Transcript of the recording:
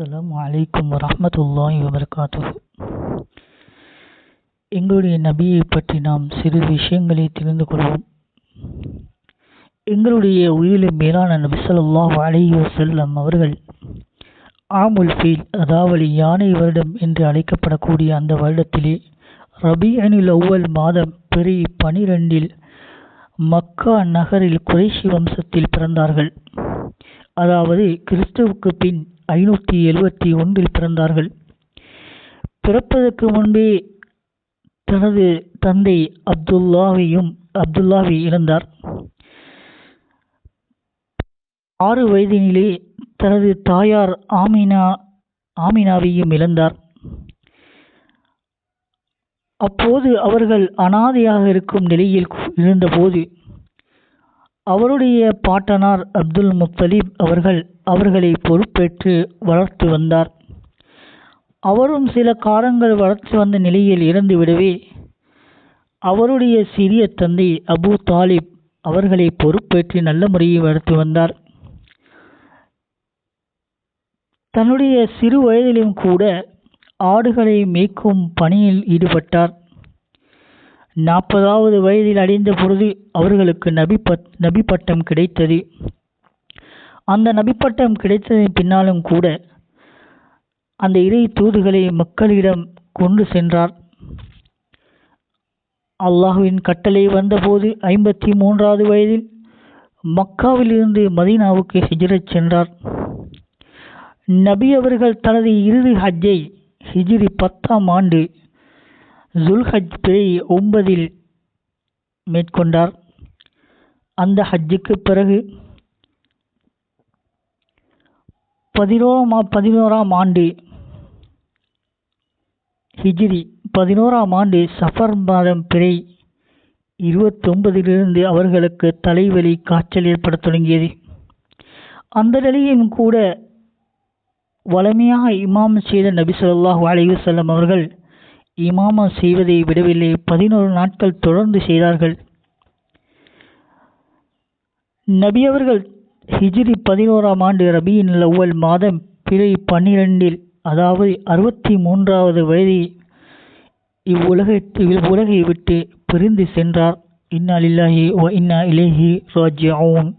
அஸ்லாம் வலைக்கம் வரமத்துல்லாஹி வபர்காத்து எங்களுடைய நபியை பற்றி நாம் சிறு விஷயங்களை தெரிந்து கொள்வோம். எங்களுடைய உயிரின் மேலான நபி சொல்லாஹ் அலைஹி செல்லம் அவர்கள் ஆமுல் ஃபீல் அதாவது யானை வருடம் என்று அழைக்கப்படக்கூடிய அந்த வருடத்திலே ரபீஅனில் ஒவ்வொரு மாதம் பெரிய பனிரெண்டில் மக்கா நகரில் குறைஷி வம்சத்தில் பிறந்தார்கள். அதாவது கிறிஸ்துவுக்கு பின் ஐநூற்றி எழுபத்தி ஒன்றில் பிறந்தார்கள். பிறப்பதற்கு முன்பே தனது தந்தை அப்துல்லாவையும் அப்துல்லாவை இழந்தார். ஆறு வயதினிலே தனது தாயார் ஆமினா ஆமினாவையும் இழந்தார். அப்போது அவர்கள் அனாதையாக இருக்கும் நிலையில் இருந்தபோது அவருடைய பாட்டனார் அப்துல் முத்தலீப் அவர்கள் அவர்களை பொறுப்பேற்று வளர்த்து வந்தார். அவரும் சில காலங்கள் வளர்த்து வந்த நிலையில் இறந்து விடவே அவருடைய சிறிய தந்தை அபு தாலிப் அவர்களை பொறுப்பேற்று நல்ல முறையை வளர்த்து வந்தார். தன்னுடைய சிறு வயதிலும் கூட ஆடுகளை மேய்க்கும் பணியில் ஈடுபட்டார். நாற்பதாவது வயதில் அடைந்த பொழுது அவர்களுக்கு நபி பட் நபி பட்டம் கிடைத்தது. அந்த நபி பட்டம் கிடைத்ததன் பின்னாலும் கூட அந்த இறை தூதுகளை மக்களிடம் கொண்டு சென்றார். அல்லாஹுவின் கட்டளை வந்தபோது ஐம்பத்தி மூன்றாவது வயதில் மக்காவிலிருந்து மதீனாவுக்கு ஹிஜ்ரத் சென்றார். நபி அவர்கள் தனது இறுதி ஹஜ்ஜை ஹிஜ்ரி பத்தாம் ஆண்டு ஜுல்ஹஜ் பிறை ஒன்பதில் மேற்கொண்டார். அந்த ஹஜ்ஜுக்கு பிறகு பதினோராம் பதினோராம் ஆண்டு ஹிஜ்ரி பதினோராம் ஆண்டு சஃபர் மாதம் பிறை இருபத்தொன்பதிலிருந்து அவர்களுக்கு தலைவலி காய்ச்சல் ஏற்படத் தொடங்கியது. அந்த நிலையிலும் கூட வளமையாக இமாம் செய்த நபி சொல்லாஹு அலையுசல்லம் அவர்கள் இமாமா செய்வதை விடவில்லை. பதினோரு நாட்கள் தொடர்ந்து செய்தார்கள். நபி அவர்கள் ஹிஜ்ரி பதினோராம் ஆண்டு ரபியின் லவ்வல் மாதம் பிறை பன்னிரெண்டில் அதாவது அறுபத்தி மூன்றாவது வயதில் இவ்வுலகத்தில் உலகை விட்டு பிரிந்து சென்றார். இன்னா லில்லாஹி வ இன்னா இலேஹி ராஜ்யாவும்